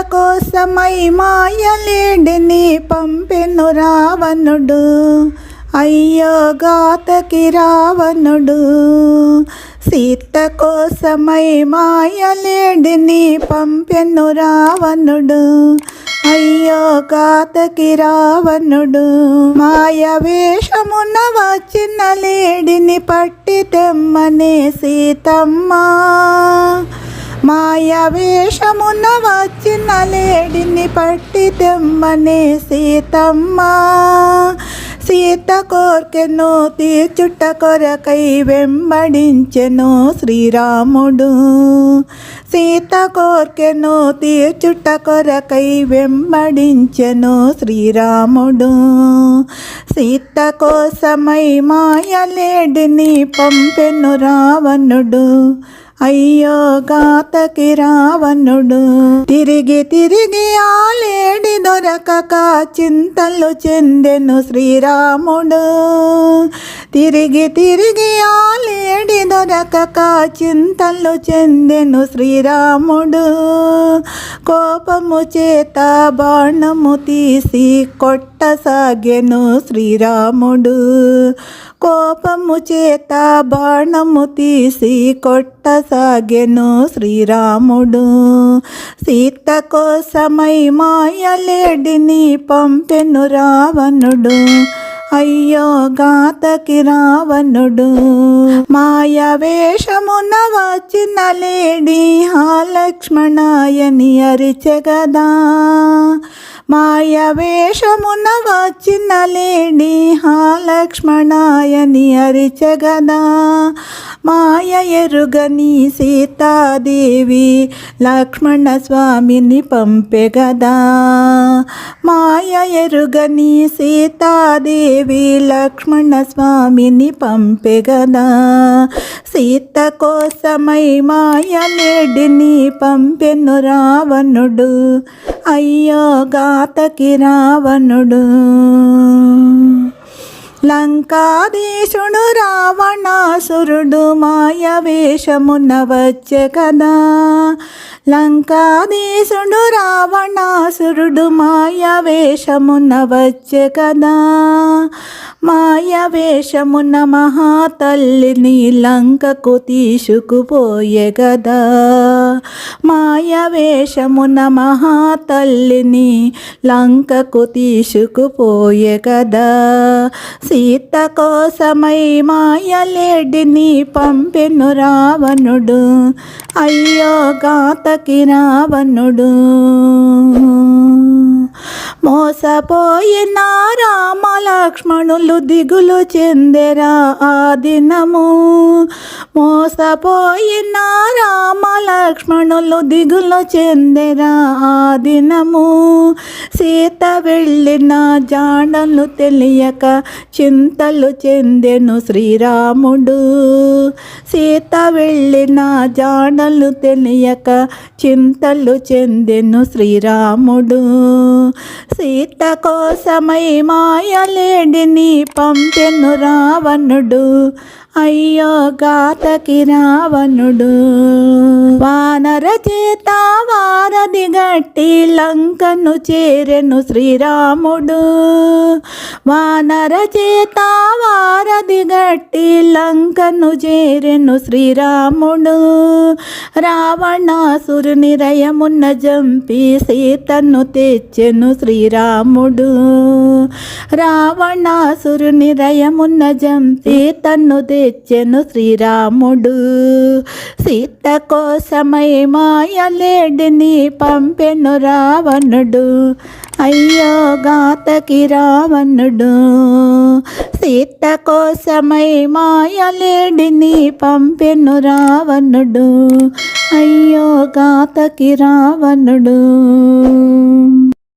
కోసమై మాయలేడిని పంపెను రావణుడు. అయ్యో గాతకి రావణుడు. సీత కోసమై మాయలేడిని పంపెను రావణుడు. అయ్యో గాతకి రావణుడు. మాయ వేషమున వచ్చిన లేడిని పట్టి తెమ్మనే సీతమ్మ. మాయ వేషమున వచ్చిన లేడిని పట్టి తెమ్మనే సీతమ్మ. సీత కోర్కెను తీర్చుట కొరకై వెంబడించెను శ్రీరాముడు. సీత కోర్కెను తీర్చుట కొరకై వెంబడించెను శ్రీరాముడు. సీత కోసమై మాయలేడిని పంపెను రావణుడు. అయ్యో కాతకి రావణుడు. తిరిగి తిరిగి ఆలేడి దొరకక చింతలు చెందెను శ్రీరాముడు. తిరిగి తిరిగి ఆలే ఆలేడి దొరకక చింతలు చెందెను శ్రీరాముడు. కోపము చేత బాణము తీసి కొట్టసాగెను శ్రీరాముడు. కోపము చేత బాణము తీసి కొట్టసాగెను శ్రీరాముడు. సీత కోసమై మాయలేడిని పంపెను రావణుడు. అయ్యో గాతకి రావణుడు. మాయ వేషమున వచ్చిన లేడి హా లక్ష్మణాయని అరిచెగదా. మాయ వేషమున వచ్చిన లేడి హా లక్ష్మణాయని అరిచెగదా. మాయ ఎరుగని సీతాదేవి లక్ష్మణ స్వామిని పంపెగదా మాయ ఎరుగని సీతాదేవి లక్ష్మణ స్వామిని పంపెగదా సీత కోసమై మాయలేడిని పంపెను రావణుడు అయ్యో గాతకి రావణుడు. లంకాదేశుడు రావణాసురుడు మాయ వేషమున వచ్చె కదా. లంకాదేశుడు రావణాసురుడు మాయ వేషమున వచ్చె కదా. మాయ వేషమున మహాతల్లిని లంకకు తీసుకుపోయే కదా. మాయ వేషమున మహాతల్లిని లంకకు తీసుకుపోయే కదా. సీత కోసమై మాయలేడిని పంపెను రావణుడు. అయ్యో గాతకి రావణుడు. మోసపోయిన రామ లక్ష్మణులు దిగులు చెందెరా ఆ దినము. మోసపోయిన రామ లక్ష్మణులు దిగులు చెందెరా ఆ దినము. సీత వెళ్ళిన జాడలు తెలియక చింతలు చెందెను శ్రీరాముడు. సీత వెళ్ళిన జాడలు తెలియక చింతలు చెందెను శ్రీరాముడు. సీత కోసమై మాయలేడిని పంపెను రావణుడు. అయ్యో గాతకి రావణుడు. వానర చేత వారధి గట్టి లంకను చేరెను శ్రీరాముడు. వానర చేత వారది గట్టి లంకను చేరెను శ్రీరాముడు. రావణాసురుని రయమున్న జంపి సీతను తెచ్చెను శ్రీరాముడు. రావణాసురుని రయమున్న జంపి తన్ను తె తెచ్చెను శ్రీరాముడు. సీత కోసమై మాయలేడిని పంపెను రావణుడు. అయ్యో గాతకి రావణుడు. సీత కోసమై మాయలేడిని పంపెను రావణుడు. అయ్యో గాతకి రావణుడు.